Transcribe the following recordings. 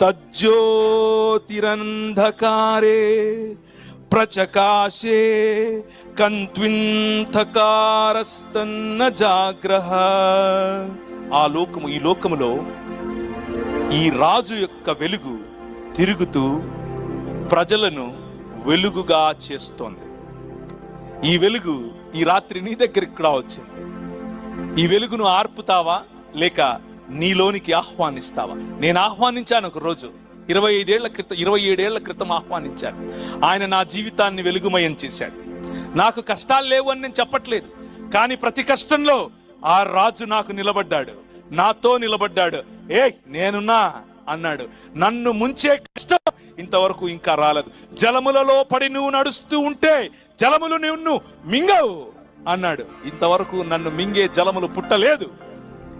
తజ్జ్యోతిరంధకారే ప్రచకాశే కంత్వింతకారస్తన్న జాగ్రహ. ఆ లోకము ఈ లోకములో ఈ రాజు యొక్క వెలుగు తిరుగుతూ ప్రజలను వెలుగుగా చేస్తోంది. ఈ వెలుగు ఈ రాత్రి నీ దగ్గరికి కూడా వచ్చింది. ఈ వెలుగును ఆర్పుతావా లేక నీలోనికి ఆహ్వానిస్తావా? నేను ఆహ్వానించాను ఒక రోజు ఇరవై ఐదేళ్ళ క్రితం ఇరవై ఏడేళ్ళ క్రితం ఆహ్వానించాను ఆయన నా జీవితాన్ని వెలుగుమయం చేశాడు. నాకు కష్టాలు లేవు అని నేను చెప్పట్లేదు. కానీ ప్రతి కష్టంలో ఆ రాజు నాకు నిలబడ్డాడు. నాతో నిలబడ్డాడు. ఏ నేనున్నా అన్నాడు. నన్ను ముంచే కష్టం ఇంతవరకు ఇంకా రాలేదు. జలములలో పడి నువ్వు నడుస్తూ ఉంటే జలములు నిన్ను మింగవు అన్నాడు. ఇంతవరకు నన్ను మింగే జలములు పుట్టలేదు.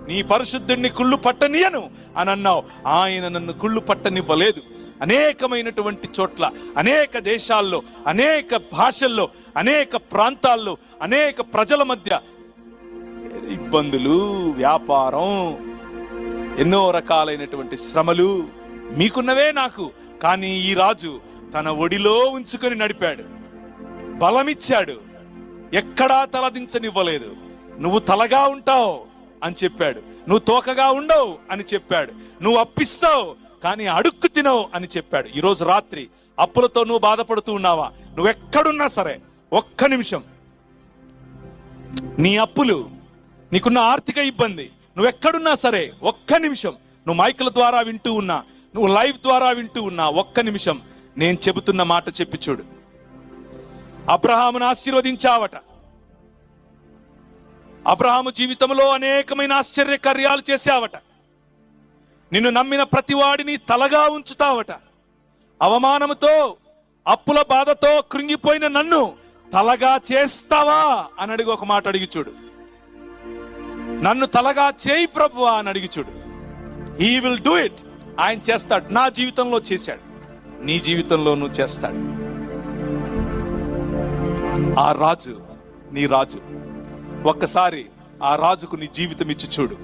నీ పరిశుద్ధుడిని కుళ్ళు పట్టనీయను అని అన్నావు. ఆయన నన్ను కుళ్ళు పట్టనివ్వలేదు. అనేకమైనటువంటి చోట్ల అనేక దేశాల్లో అనేక భాషల్లో అనేక ప్రాంతాల్లో అనేక ప్రజల మధ్య ఇబ్బందులు వ్యాపారం ఎన్నో రకాలైనటువంటి శ్రమలు మీకున్నవే నాకు. కానీ ఈ రాజు తన ఒడిలో ఉంచుకొని నడిపాడు. బలమిచ్చాడు. ఎక్కడా తలదించనివ్వలేదు. నువ్వు తలగా ఉంటావు. అని చెప్పాడు. నువ్వు తోకగా ఉండవు అని చెప్పాడు. నువ్వు అప్పిస్తావు కానీ అడుక్కు తినవు అని చెప్పాడు. ఈరోజు రాత్రి అప్పులతో నువ్వు బాధపడుతూ ఉన్నావా? నువ్వు ఎక్కడున్నా సరే ఒక్క నిమిషం. నీ అప్పులు నీకున్న ఆర్థిక ఇబ్బంది నువ్వు ఎక్కడున్నా సరే ఒక్క నిమిషం. నువ్వు మైకుల ద్వారా వింటూ ఉన్నా నువ్వు లైవ్ ద్వారా వింటూ ఉన్నా ఒక్క నిమిషం. నేను చెబుతున్న మాట చెప్పి చూడు. అబ్రహామును ఆశీర్వదించావట. అబ్రహాము జీవితంలో అనేకమైన ఆశ్చర్య కార్యాలు చేశావట. నిన్ను నమ్మిన ప్రతివాడిని తలగా ఉంచుతావట. అవమానముతో అప్పుల బాధతో కృంగిపోయిన నన్ను తలగా చేస్తావా అని అడిగి ఒక మాట అడిగి చూడు. నన్ను తలగా చేయి ప్రభువా అని అడిగి చూడు. హీ విల్ డూ ఇట్ ఆయన చేస్తాడు. నా జీవితంలో చేశాడు. నీ జీవితంలోనూ చేస్తాడు. ఆ రాజు నీ రాజు. ఒక్కసారి ఆ రాజుకు నీ జీవితం ఇచ్చి చూడు.